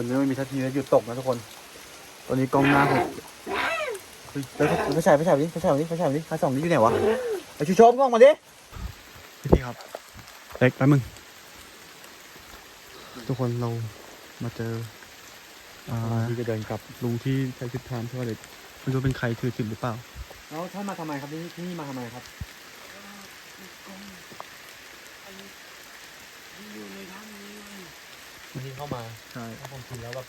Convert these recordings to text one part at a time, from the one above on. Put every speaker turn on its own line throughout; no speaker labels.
นยังไม่มีท่าทีจะหยุดตกนะทุกคน ตอนนี้กล้องหน้าผมเฮ้ยไปไปฉายไปฉายดิไปฉายดิไปฉายดิหาสองนี้อยู่ไหนวะไอชูชมกล้องมาดิพี่ครับเล็กแป๊บมึง ทุกคนเรามาเจออ่า
ที่จะเดินกลับ
ลุงที่ใช้ชุดพรางที่ว่าเด็กไม่รู้เป็นใครถือสินหรือเปล่า
แล้วท่านมาทำไมครับที่นี่มาทำไมครับ
วันนี้เข้ามา
ใช่
ถ้าผมคิดแล้วแบบ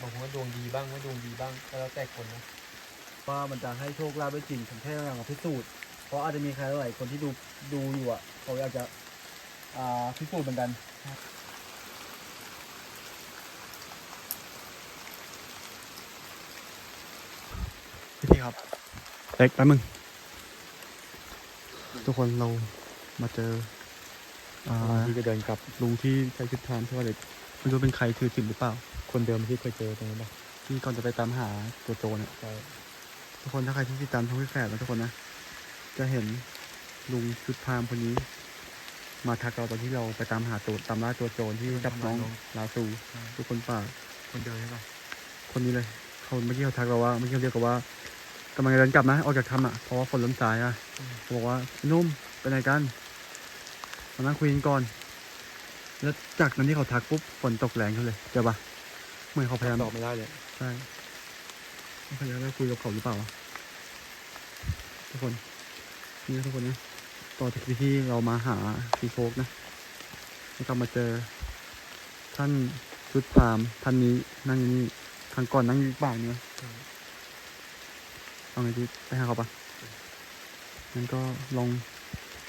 บางคนก็ดวงดีบ้างไม่ดวงดีบ้างก็แล้วแต่คนนะ
ว่ามันจะให้โชคลาภได้จริงผมแค่อยากมาพิสูจน์เพราะอาจจะมีใครหลายคนที่ดูดูอยู่อะเขาอยากจะอ่าพิสูจน์เหมือนกันพี่ครับเล็กแป๊บมึง ทุกคนเรามาเจออ่า
ที่จะเดินกลับ
ลุงที่ใช้ชุดพรางที่ว่าเด็ก ไม่รู้เป็นใครถือสินหรือเปล่า
คนเดิมที่เคยเจอตรงนี้ปะ
ที่ก่อนจะไปตามหาตัวโจรเนี่ย
ใช่
ทุกคนถ้าใครที่ติดตามช่องพี่แฝดนะทุกคนนะ จะเห็นลุงชุดพรางคนนี้ มาทักเราตอนที่เราไปตามหาตัวตามล่าตัวโจรที่จับน้องลาซูทุกคนป่า
คนเดิมใช่ปะ
คนนี้เลยเขาเมื่อกี้เขาทักเราว่าเมื่อกี้เขาเรียกเราว่า กำลังจะเดินกลับนะออกจากถ้ำอะเพราะว่าฝนเริ่มสายอะเขาบอกว่าพี่นุ่มไปไหนกันมานั่งคุยกันก่อน แล้วจากนั้นที่เขาทักปุ๊บฝนตกแรงขึ้นเลยเจอปะเหมือนเขาพยายาม
ตอบไม่ได้เลย
ใช่เขาพยายามจะคุยกับเขาหรือเปล่าวะทุกคนนี่นะทุกคนนะต่อจากที่เรามาหาพี่โฟกนะแล้วก็มาเจอ ท่านชุดพราหมณ์ท่านนี้นั่งอยู่นี่ครั้งก่อนนั่งอยู่อีกบ่ายนึงนะเอาไงดีไปหาเขาปะงั้นก็ลอง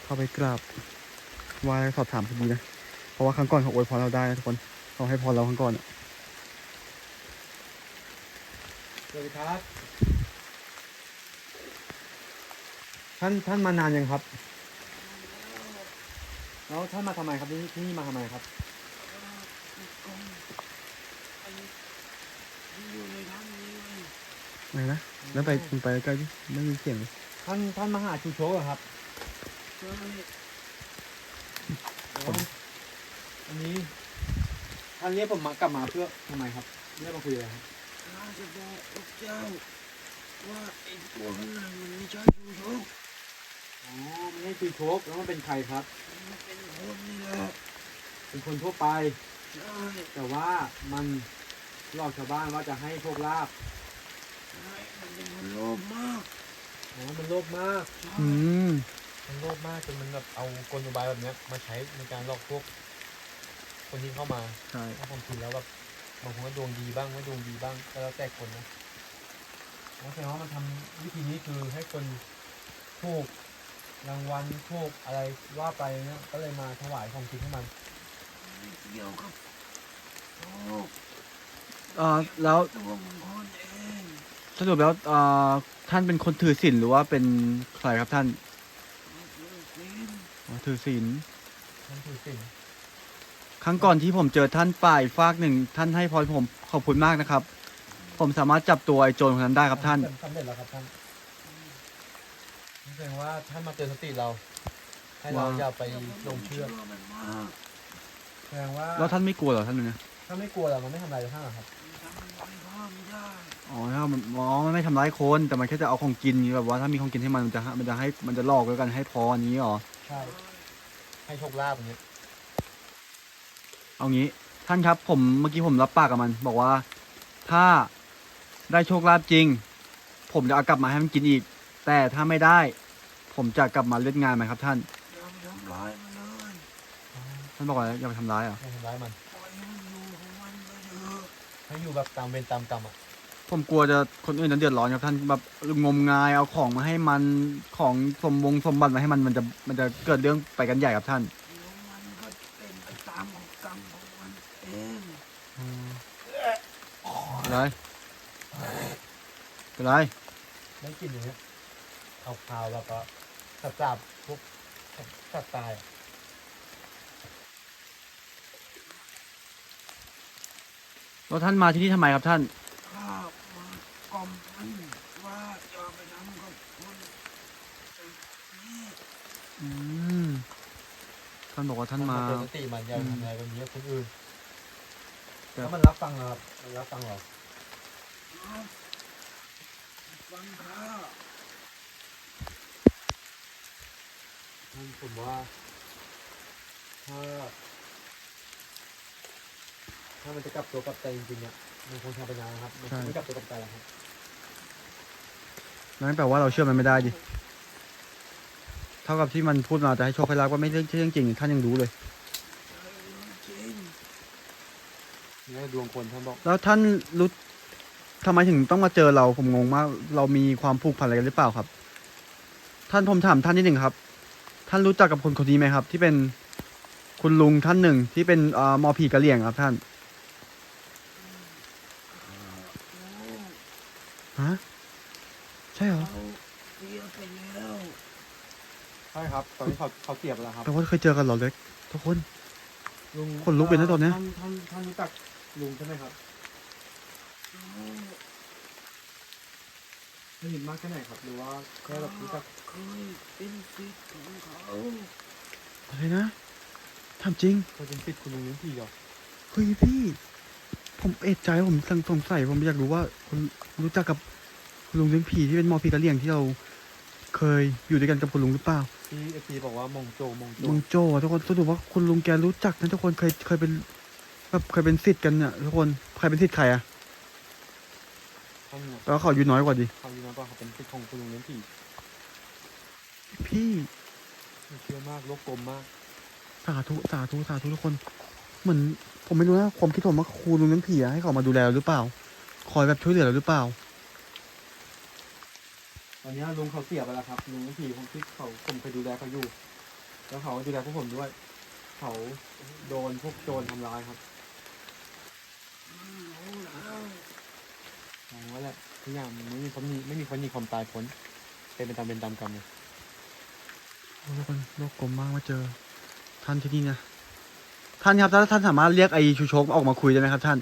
เข้าไปกราบไหว้สอบถามเขาดีนะ เพราะว่าครั้งก่อนเขาอวยพรเราได้นะทุกคนเขาให้พรเราครั้งก่อนอะ
สวัสดีครับ ท่านท่านมานานยังครับ แล้วท่านมาทำไมครับที่ที่นี่มาทำไมครับ
อะไรนะแล้วไปคุณไปใกล้ที่ไม่มีเสียงเลย
ท่านท่านมาหาชูโชกเหรอครับอ๋ออั นนี้ท่านเรียกผมมากลับมาเพื่อทำไมครับเรียกมาคุยอะไรครับ
ข้าจะบอกพวกเจ้าว่าไอ้ตัวข้างในมันไม่ใช่ยูทูบ
อ๋อไม่ใช่ชูโชกแล้วมันเป็นใครครับ
มันเป็นคนนี่แหละ
เป็นคนทั่วไป
ใช่
แต่ว่ามันหลอกชาวบ้านว่าจะให้โชคลาภ
ใช่มันเป็นคนโลภมาก
อ๋อมันโลภมาก
ใช่
อืม
มันโลภมากจนมันแบบเอากลอุบายแบบเนี้ยมาใช้ในการหลอกพวก คนที่เข้ามา
ใช่
ถ้าผมคิดแล้วแบบบางคนก็ดวงดีบ้างไม่ดวงดีบ้างก็แล้วแต่คนนะแล้วแสดงว่ามันทำวิธีนี้คือให้คนถูกรางวัลถูกอะไรว่าไปเนี่ยก็เลยมาถวายของกินให้มัน
ไม่เกี่ยวกับโลก
เอ่อแล้ว
ตัวของคนเอง
สรุปแล้วเอ่อท่านเป็นคนถือศีลหรือว่าเป็นใครครับท่าน
มันคือศีล
อ๋อถือศีล
มันถือสิ่ง
ครั้งก่อนที่ผมเจอท่านป่ายฟากหนึ่งท่านให้พรผมขอบคุณมากนะครับ ผมสามารถจับตัวไอ้โจรคนนั้นได้ครับท่าน
สำเร็จแล้วครับท่านแสดงว่าท่านมาเตือนสติเรา ให้เรา
ว่า
อย่าไป
แต่ผม
หลงเชื่อ
มันมาก
แสดงว่า
แล้วท่านไม่กลัวเหรอท่านเนี่ย
ถ้าไม่กลัวเรามันไม่ทำอะไรท่านหรอกครับ
มันทำอะไรข้าไม่ได้
อ๋อถ้ามันอ๋อมันไม่ทำร้ายคนแต่มันแค่จะเอาของกินแบบว่าถ้ามีของกินให้มันมันจะให้มันจะให้มันจะหลอกแล้วกันให้พรนี้เหรอ
ใช่ให้โชคลาภอย่างเงี้ย
เอางี้ท่านครับผมเมื่อกี้ผมรับปากกับมัน บอกว่า ถ้าได้โชคลาภจริง ผมจะเอากลับมาให้มันกินอีก แต่ถ้าไม่ได้ ผมจะกลับมาเล่นงานมันครับ ท่าน
อย่าไปทำร้ายมันเลย
ท่านบอกว่าอย่าไปทำร้ายเหรอ
ไม่ทำร้ายมัน
ปล่อยให้มันอยู่ของมันไปเถอะ
ให้อยู่แบบตามเวรตามกรรมอะ
ผมกลัวจะคนอื่นจะเดือดร้อนครับท่านแบบงมงายเอาของมาให้มันของสมวงสมบัติมาให้มันมันจะมันจะเกิดเรื่องไปกันใหญ่ครับท่าน
เดี๋ยวมันก็เป็นไปตามของกรรมของมันเอง
เป็นไรเป็นไร
ได้กลินอย่างเงี้ยขาวๆแบบว่าสับสาบพวกสัตว์ตายอะ
แล้วท่านมาที่นี่ทำไมครับท่าน
ข้ามากล่อมมันว่าอย่าไปทำกับคนแบบนี้
อืมท่านบอกว่าท่านมา
เตือนสติมันอย่าไปทำอะไรแบบนี้กับคนอื่นแล้วมันรับฟังเราครับมันรับฟังเรา
นะ ฟังข้า
ท่านผมว่าถ้าถ้ามันจะกลับตัวกลับใจจริงๆเนี่ยมันคงทำไปนานนะครับ มันคงไม่กลับตัวกลับใจแล้วครับ
นั่นแปลว่าเราเชื่อมันไม่ได้ดิ เท่ากับที่มันพูดมาจะให้โชคให้ลาบว่าไม่ใช่เรื่องจริงท่านยังรู้เลย
ใช่เรื่องจริง
นี่ดวงคนท่านบอก
แล้วท่านรู้ ทำไมถึงต้องมาเจอเราผมงงมาก เรามีความผูกพันอะไรกันหรือเปล่าครับ ท่านผมถามท่านนิดหนึ่งครับ ท่านรู้จักกับคนคนนี้ไหมครับ ที่เป็นคุณลุงท่านหนึ่งที่เป็นเอ่อหมอผีกะเหรี่ยงครับท่าน
ข้ารู้
ฮะใช่เหรอ
เขาเสียไปแล้ว
ใช่ครับ ตอนนี้เขาเขาเสียบแล้วครับ
แปลว่าเคยเจอกันเหรอเล็ก ทุกคน
ลุง
ขนลุกเลยนะตอนเนี้ย
ท่านท่านท่านรู้จักลุงใช่ไหมครับ
รู้
สนิทมากแค่ไหนครับหรือว่าแค่แบบรู้จัก
เคยเป็นศิษย์ของเขา
อะไรนะถามจริง
เคยเป็นศิษย์คุณลุงเลี้ยงผีเหรอ
เฮ้ยพี่ ผมเอะใจผมสงสัยผมอยากรู้ว่าคุณรู้จักกับคุณลุงเลี้ยงผีที่เป็นหมอผีกะเหรี่ยงที่เราเคยอยู่ด้วยกันกับคุณลุงหรือเปล่า
ที่เอฟซีบอกว่ามงโจมงโจ
ลุงโจอะทุกคนสรุปว่าคุณลุงแกรู้จักนะทุกคนเคยเคยเป็นแบบเคยเป็นศิษย์กันเนี่ยทุกคนใครเป็นศิษย์ใครอะ
ท่านเนี่ย
แล้วเขาอายู่น้อยกว่าดิ
เขาอยู่นะว่าเขาเป็นศิษย์ของคุณลุงเลี้ยงผี
พี่
ไม่เชื่อมากโลกกลมมาก
สาธุสาธุสาธุทุกคน เหมือนผมไม่รู้นะความคิดผมว่าครูลุงเลี้ยงผีอะให้เขามาดูแลเราหรือเปล่า คอยแบบช่วยเหลือเราหรือเปล่า
ตอนนี้ลุงเขาเสียไปแล้วครับลุงเลี้ยงผีผมที่เขาผมเคยดูแลเขาอยู่ แล้วเขาดูแลพวกผมด้วย เขาโดนพวกโจรทำร้ายครับ
รู้แล้ว
ว่าแหละทุกอย่างมันไม่มีความมีไม่มีคนมีความตายพ้นเป็นไปตามเป็นตามกรรมเลย
โอ้ทุกคนโลกกลมมากมาเจอ ท่านที่นี่นะท่านครับถ้าท่านสามารถเรียกไอชูโชกออกมาคุยได้ไหมครับ ท่าน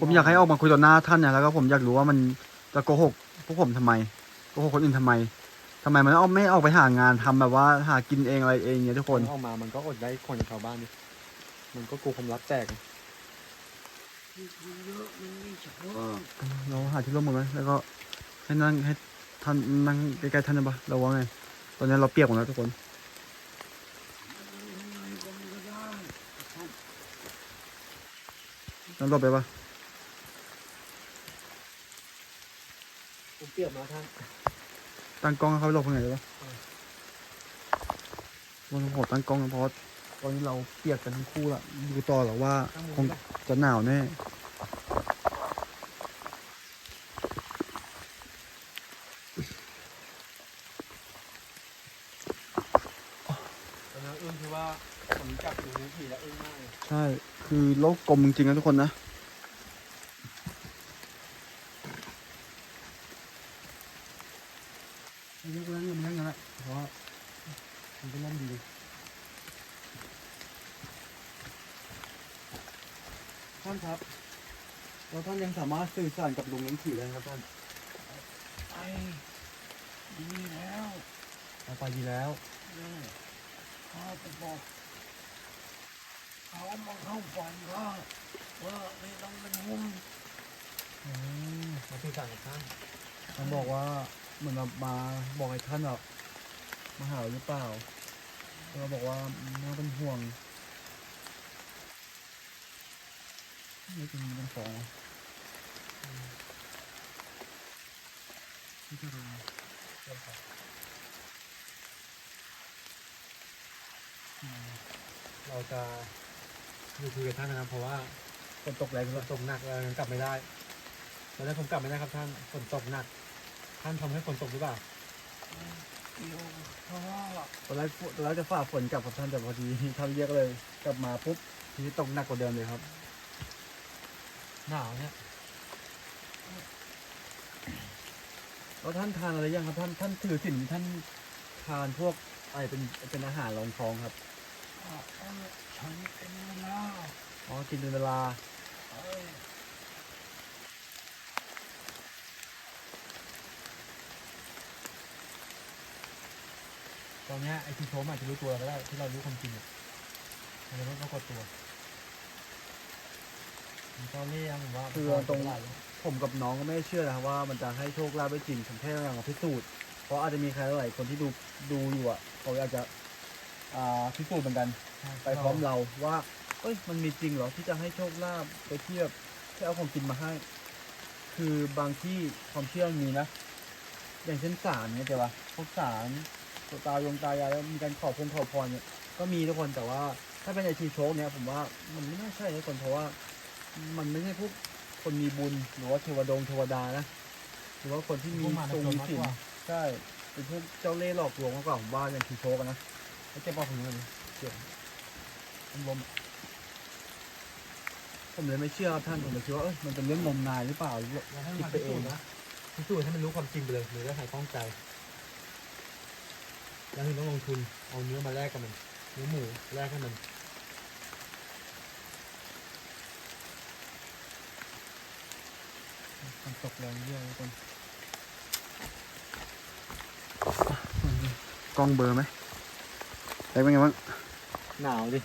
ผมอยากให้ออกมาคุยต่อหน้าท่านเนี่ยแล้วก็ผมอยากรู้ว่ามันจะโกหกพวกผมทำไมโกหกคนอื่นทำไม ไมมันเอาไม่ออกไปหางานทำแบบว่าหากินเองอะไรเองเนี่ยทุกคน
ออกมา มันก็อดได้คนจากชาวบ้านนี่มันก็กลัวความลับแตก
ที่คนเยอะมันไม่ชอบ
เราหาที่ร่วมมือไหมแล้วก็ให้นั่งให้ท่านนั่งใกล้ๆท่านได้ปะเราว่าไง ตอนนี้เราเปียกหมดแล้วทุกคน
ยังไงก็ไม่ได้ท่าน
นั่งรถไปปะ
ผมเปรียบมาท่าน
ตั้งกล้องให้เขาไปหลบข้างไหนได้ปะวันนี้ผมตั้งกล้องนะเพราะว่าตอนนี้เราเปียกกันทั้งคู่ละดูต่อหรอว่าคงจะหนาวแน่
ตอนนั้นอึ้งคือว่าผมจับดูนิ้วผีแล้วอึ้งมากเลย
ใช่ คือโลกกลมจริงๆนะทุกคนนะยกเว้นมันนั่งนั่นแหละเพราะว่ามันก็ร่มดีท่านครับแล้วท่านยัง สื่อสารกับลุงเลี้ยงผีได้ไหมครับท่าน
ไปดีแล้ว
เอาไปดีแล้ว
ข้าจะบอกเขามาเข้าฝันข้าว่าไม่ต้องเป็นห่วง
อืม
มาสื่อสารกับท่าน
ท่านบอกว่าเหมือนแบบมาบอกให้ท่านแบบมาหาหรือเปล่าเราบอกว่าไม่ต้องเป็นห่วงไม่เป็นเป็นสอง นี่คืออะไร
เราจะอยู่คุยกับท่านนะครับ เพราะว่า
ฝนตกแรง
ฝ
ด้วย
นตกหนักเรายังกลับไม่ได้ตอนแรกผมกลับไม่ได้ครับท่านฝนตกหนัก ท่านทำให้ฝนตกหรือเปล่า
เกี่ยวเพราะว่า
ตอนแรกตอนแรกจะฝ่าฝนกลับกับท่านแต่พอดีท่านเรียกเลย กลับมาปุ๊บทีนี้ตกหนักกว่าเดิมเลยครับ
หนาวเนี่ย
แล้วท่านทานอะไรยังครับท่านท่านถือศีลท่านทานพวกอะไรเป็นเป็นอาหารรองท้องครับ
อะเออฉันเป็นเวลา
อ๋อกินเป็นเวลา
เอ้ย
ตอนเนี้ยไอทีโชมอาจจะรู้ตัวเราก็ได้ที่เรารู้ความจริงอะมันจะไม่ปรากฏตัวมันตอนนี้ยังผมว่า
คือตรง ผมกับน้องก็ไม่เชื่อนะครับว่ามันจะให้โชคลาภได้จริงผมแค่อยากมาพิสูจน์เพราะอาจจะมีใครหลายคนที่ดูดูอยู่อะเขาอยากจะอ่าพิสูจน์เหมือนกัน ไปพร้อมเราว่า เอ้ยมันมีจริงเหรอที่จะให้โชคลาภไปเทียบที่เอาของกินมาให้ คือบางที่ความเชื่อมีนะอย่างเช่นศาลเนี่ยเดี๋ยวว่าพวกศาลตัวตายงตายายแล้วมีการขอพงขอพรเนี่ยก็มีทุกคนแต่ว่าถ้าเป็นไอทีโชคเนี่ยผมว่ามันไม่น่าใช่ทุกคนเพราะว่า มันไม่ใช่พวก คนมีบุญหรือว่าเทวดงเทวดานะหรือว่าคนที่มี
พวกมา
ทรง
ใน
มี
มาก
ศีล
กว่า
ใช่เป็นพวกเจ้าเล่ห์หลอกลวงมากกว่าผมว่าอย่างทีโชกอะนะ
แล้วเจ็บปอผมเลย
ผมลมผมเลยไม่เชื่อครับท่านผมเลยคิดว่าเอ้ยมันเป็นเรื่องงมงายหรือเปล่าหรือว่า
เราให้
คิด
มัน
ไป
พิ
เอ
สู
ง
จน์นะพิสูจน์ให้มันรู้ความจริงไปเลยหรือถ้าใครข้องใจแล้วถึงต้องลงทุนเอาเนื้อมาแลกกับมันเนื้อหมูแลกให้มัน
มันตกแรงเยอะทุกคนกล้องเบอร์ไหมเล็กเป็นไงบ้าง
หนาวดิ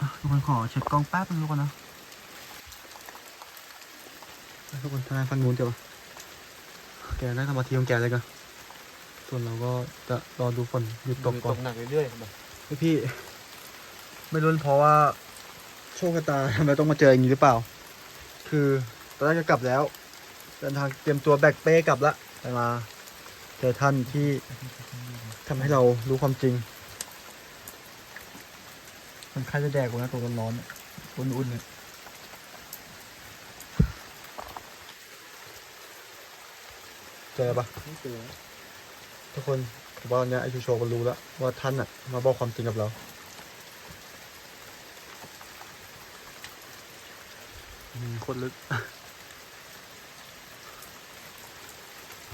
อะทุกคนขอเช็คกล้องแป๊บนึงทุกคนนะทุกคนทนายฟังนู้นเดี๋ยวแกได้สมาธิของแกเลยกันส่วนเราก็จะรอดูฝนหยุดตกก่อน
หนักเรื่อยๆแบบ
พี่พี่ ไม่รู้เพราะว่าโชคชะตาทำไมต้องมาเจออย่างนี้หรือเปล่า คือ ตอนแรกจะกลับแล้ว เดินทางเตรียมตัวแบกเป้กลับละแต่มา เจอท่านที่ทำให้เรารู้ความจริง มันใครจะแดกกูนะตัวร้อนๆเนี่ยอุ่นๆเนี่ยเจอปะ
ไม่เจอ
ทุกคนผมว่าตอนเนี้ยไอชูโชก็รู้แล้วว่าท่านอะ มาบอกความจริงกับเรา โคตรลึก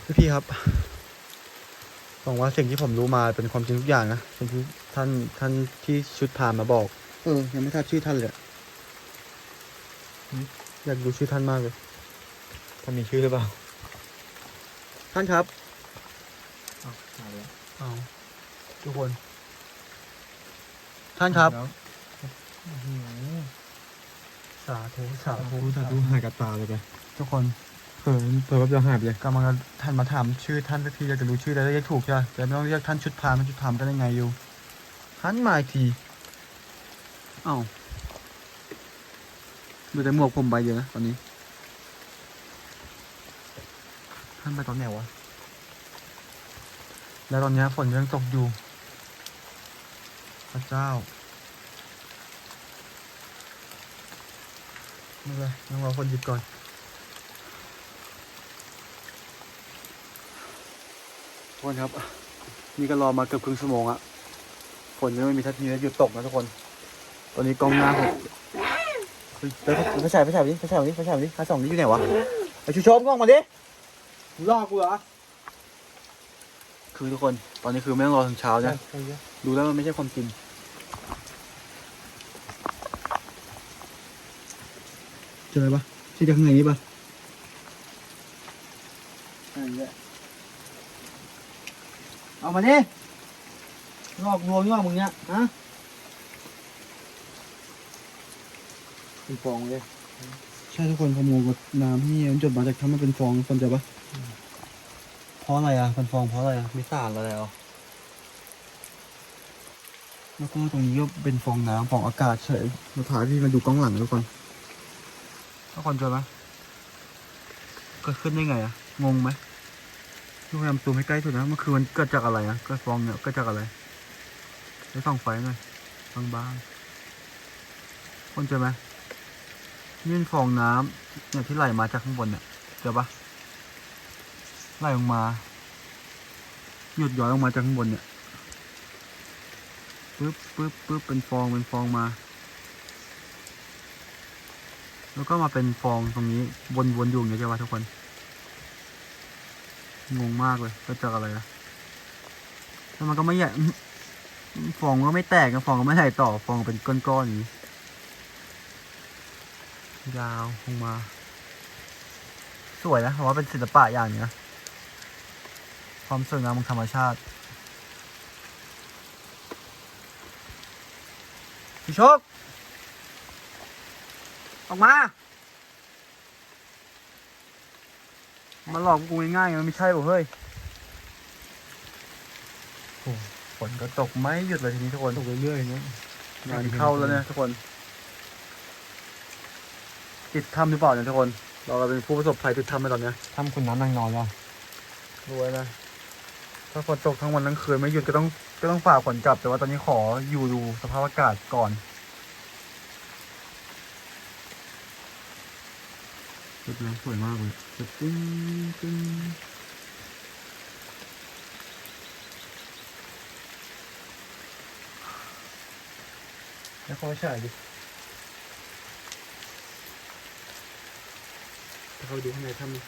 พี่พี่ครับหวังว่าสิ่งที่ผมรู้มาเป็นความจริงทุกอย่างนะเป็นที่ท่านท่านที่ชุดพานมาบอก เออ ยังไม่ทราบชื่อท่านเลยอะอืมอยากดูชื่อท่านมากเลย
ถ้ามีชื่อหรือเปล่า
ท่านครับ
หาแล้ว
เอาทุกคน ท่านครับสาธุสาธุ
สาธุหายกับตาเลยไป
ทุกคน
เออเปิดแป๊บเดียวหายไปเลย
กำลังจะท่านมาถามชื่อท่านสักทีอยากจะรู้ชื่อแล้วเรียกถูกใช่ไหมแต่ไม่ต้องเรียกท่านชุดพรามท่านชุดพรามกันยังไงอยู่หันมาอีกทีเอ้าดูแต่หมวกผมใบเดียวนะตอนนี้ ท่านไปตอนไหนวะแล้วตอนเนี้ยฝนยังตกอยู่ พระเจ้าไม่เป็นไรยังรอฝนหยุดก่อน ทุกคนครับ นี่ก็รอมาเกือบครึ่งชั่วโมงอะฝนยังไม่มีท่าทีจะหยุดตกนะทุกคน ตอนนี้กล้องหน้าผมเฮ้ยไปไปไปฉายไปดิไปฉายดิไปฉายดิหาสองนี่อยู่ไหนวะไอชูชมกล้องมาดิ
ลอกกูเหรอ
คือทุกคน ตอนนี้คือไม่ต้องรอถึงเช้านะ
ใช่ใช่
ดูแล้วมันไม่ใช่ความจริงเจอปะที่จะข้างในนี้ปะอะไรเงี้ย เอามาดิงอกรวงงอกมึงเนี้ยฮะ
เป็นฟองเลย
ใช่ทุกคนขโมยน้ำที่มันจดมาจากทำมันเป็นฟองคนเจอปะเพราะอะไรอะเป็นฟองเพราะอะไรอะ
มีสารอะไรอะ
แล้วก็ตรงนี้ก็เป็นฟองน้ำฟองอากาศเฉยมาถ่ายพี่มาดูกล้องหลังทุกคนทุกคนเจอไหมเกิดขึ้นได้ไงอะงงไหม ทุกคนทำซูมให้ใกล้สุดนะ มันคือมันเกิดจากอะไรอะกิดฟองเนี่ยเกิดจากอะไรไปส่องไฟหน่อยบางๆคนเจอไหมนี่นฟองน้ำเนี่ยที่ไหลมาจากข้างบนเนี่ยเจอปะไหลลงมา หยุดย้อยลงมาจากข้างบนเนี่ยปึ๊บปึ๊บปึ๊บเป็นฟองเป็นฟองมา แล้วก็มาเป็นฟองตรงนี้วนๆอยู่อย่างเงี้ยใช่ปะทุกคน งงมากเลยก็ะจกอะไรนะแล้วมันก็ไม่ใหญ่ฟองก็ไม่แตกฟองก็ไม่ไหลต่อฟองเป็นก้อนๆอย่างนี้ยาวลงมา สวยนะเพราะว่าเป็นศิลปะอย่างนี้นะความสวยงามของธรรมชาติพี่โชคออกมา มาหลอกกูง่ายๆมันไม่ใช่ป่ะเฮ้ยโอ้ฝนก็ตกไม่หยุดเลยทีนี้ทุกคน
ตกเรื่อยๆนะ
งานเข้าแล้วเนี่ยทุกคน ติดถ้ำหรือเปล่าเนี่ยทุกคน เรากำลังเป็นผู้ประสบภัยติดถ้ำในตอนเนี้ย
ทำคุณน้ำนางนอนแล้ว
รวยนะ ถ้าฝนตกทั้งวันทั้งคืนไม่หยุดก็ต้องก็ต้องฝ่าฝนกลับแต่ว่าตอนนี้ขออยู่ดูสภาพอากาศก่อน จุดน้ำสวยมากเลยจุดตึ้งตึ้งแล้วเขาไม่ใช่ดิถ้าเขาไปดูข้างในถ้ำดิ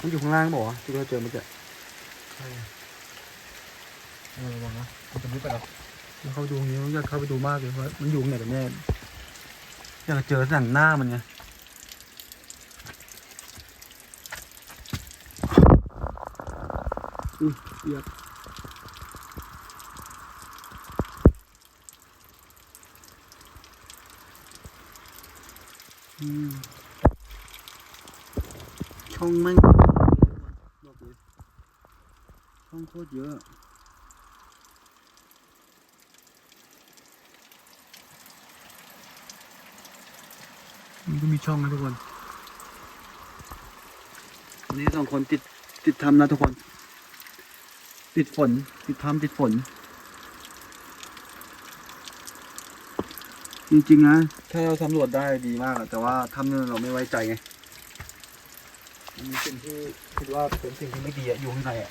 มันอยู่ข้างล่างบอกว่าวะที่เราเจอเมื่อกี้
ใช่เออระวังนะมันจะไม่ไปหรอก
แล้วเขาดูอย่างนี้อยากเข้าไปดูมากเลยว่ามันอยู่ไหนกันแน่ อยากเจอหนังหน้ามันไงอุ้ยเสียบอืมช่องแม่งบอกเลยช่องโคตรเยอะ ช่องนะทุกคนวันนี้สองคนติดติดทำนะทุกคน ติดฝน ติดทำติดฝน จริงๆนะ ถ้าเราสำรวจได้ดีมากอะแต่ว่าทำเนี่ยเราไม่ไว้ใจไงมันมีสิ่งที่คิดว่าเป็นสิ่งที่ไม่ดีอะอยู่ข้างในอะ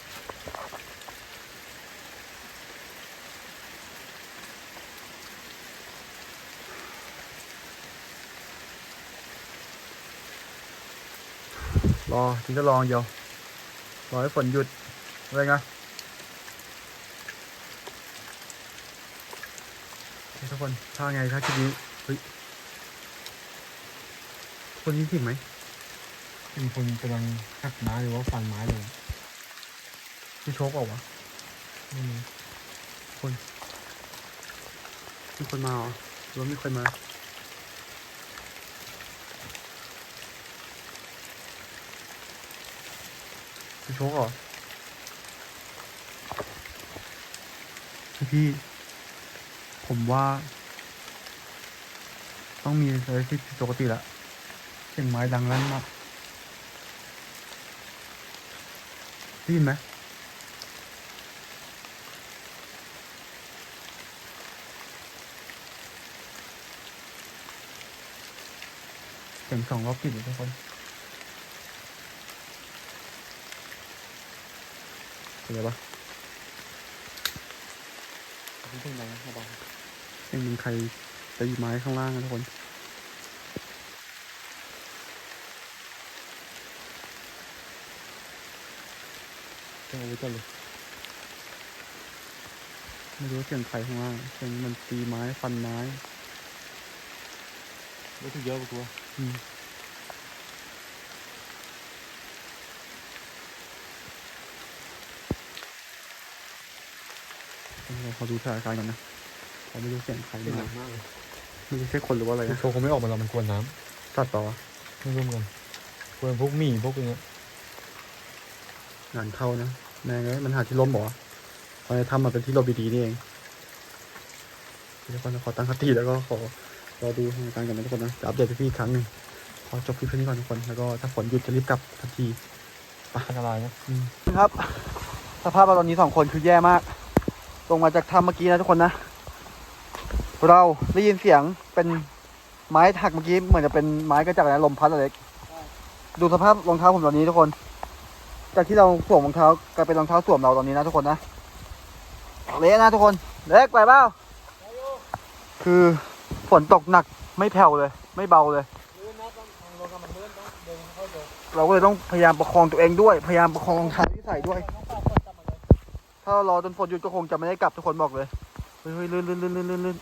รอถึงจะลองเดียวรอให้ฝนหยุดอะไรไงโอเคทุกคนถ้าไงถ้าคลิปนี้เฮ้ยคนนี้ถิ่มไหม
เป็นคนกำลังหักไม้หรือว่าฟันไม้เลย
ที่โชคออกวะ
ไม่รู้
มีคนมาเหรอหรือว่ามีคนมา ที่โชคเหรอพี่ ผมว่า ต้องมีอะไรที่ผิดปกติละเสียงไม้ดังลั่นมากได้ยินไหมเสียงสองรอบติดเลยทุกคน เป็นไงปะ
เป็นเพลงดังนะเบา
เสียงมันใครตีไม้ข้างล่างนะทุกคน
ๆเจ้าอาวุธกันเลย
ไม่รู้ว่าเสียงใครข้างล่างเสียงมันตีไม้ฟันไม้
รู้สึกเยอะกว่ากู
อืม เราขอดูสถานการณ์ก่อนนะเราไม่รู้เสียงใคร
เป็นหนั
มาก
มากเลย
ไม่รู้ใช่คนหรือว่าอะไร
คุณ
นะ
โชว์คงไม่ออกมาหรอกมันกวนน้
ตัดต่อำ
ไม่รู้เหมือนกันกวนพวกหมี่พวกอย่างเงี้ย
งานเข้านะแม่งเลยมันหาที่ล้มบอกว่าตอนนี้ทำมาเป็นที่หลบดีๆนี่เองเดี๋ยวก่อนจะขอตั้งสติแล้วก็ขอรอดูสถานการณ์กันนะทุกคนนะจะอัปเดตพี่ๆอีกครั้งหนึ่งขอจบคลิปแค่นี้ก่อนทุกคนแล้วก็ถ้าฝนหยุดจะรีบกลับทันที
อันตรายนะ
ครับ สภาพเราตอนนี้สองคนคือแย่มาก ลงมาจากถ้ำเมื่อกี้นะทุกคนนะ เราได้ยินเสียงเป็นไม้หักเมื่อกี้เหมือนจะเป็นไม้กระจากนะลมพัดอะไรดูสภาพรองเท้าผมตอนนี้ทุกคน จากที่เราสวมรองเท้ากลายเป็นรองเท้าสวมเราตอนนี้นะทุกคนนะเละนะทุกคนเล็กไปเปล่าคือฝนตกหนักไม่แผ่วเลย ไม่เบาเลย เราก็เลยต้องพยายามประคองตัวเองด้วย พยายามประคองรองเท้าที่ใส่ด้วย ถ้ารอจนฝนหยุดก็คงจะไม่ได้กลับทุกคนบอกเลย เฮ้ยเลื่นลื่นลื่นลื่นลื่นลื่น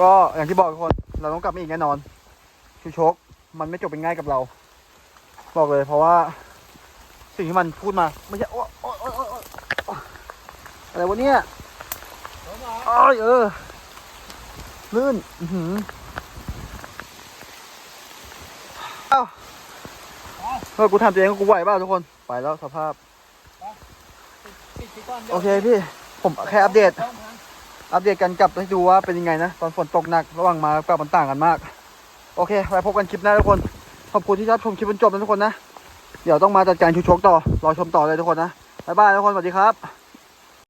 ก็อย่างที่บอกทุกคน เราต้องกลับมาอีกแน่นอน ชูชก มันไม่จบเป็นง่ายกับเรา บอกเลยเพราะว่า สิ่งที่มันพูดมา ไม่ใช่โอ๊ยโอ๊ยโอ๊ยโอ๊ยโอ๊ยอะไรวะเนี่ยอ้ายเออ ลื่น อือหือเอ้าเออกูทำตัวเองกูไหวเปล่าทุกคน ไปแล้วสภาพ โอเคพี่ผมแค่อัปเดต อัปเดตกันกลับให้ดูว่าเป็นยังไงนะ ตอนฝนตกหนักระหว่างมากับมันต่างกันมาก โอเคไว้พบกันคลิปหน้าทุกคน ขอบคุณที่รับชมคลิปจนจบนะทุกคนนะ เดี๋ยวต้องมาจัดการชูชกต่อ รอชมต่อเลยทุกคนนะบ๊ายบายทุกคนสวัสดีครับ